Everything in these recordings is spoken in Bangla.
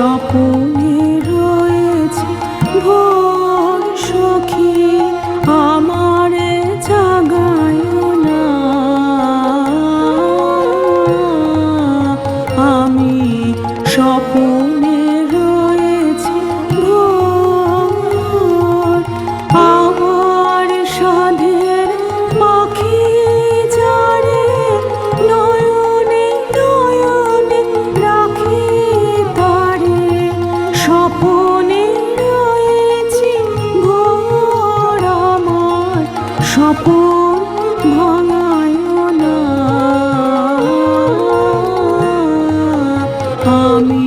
স্বপ্ন স্বপন না। আমি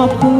apa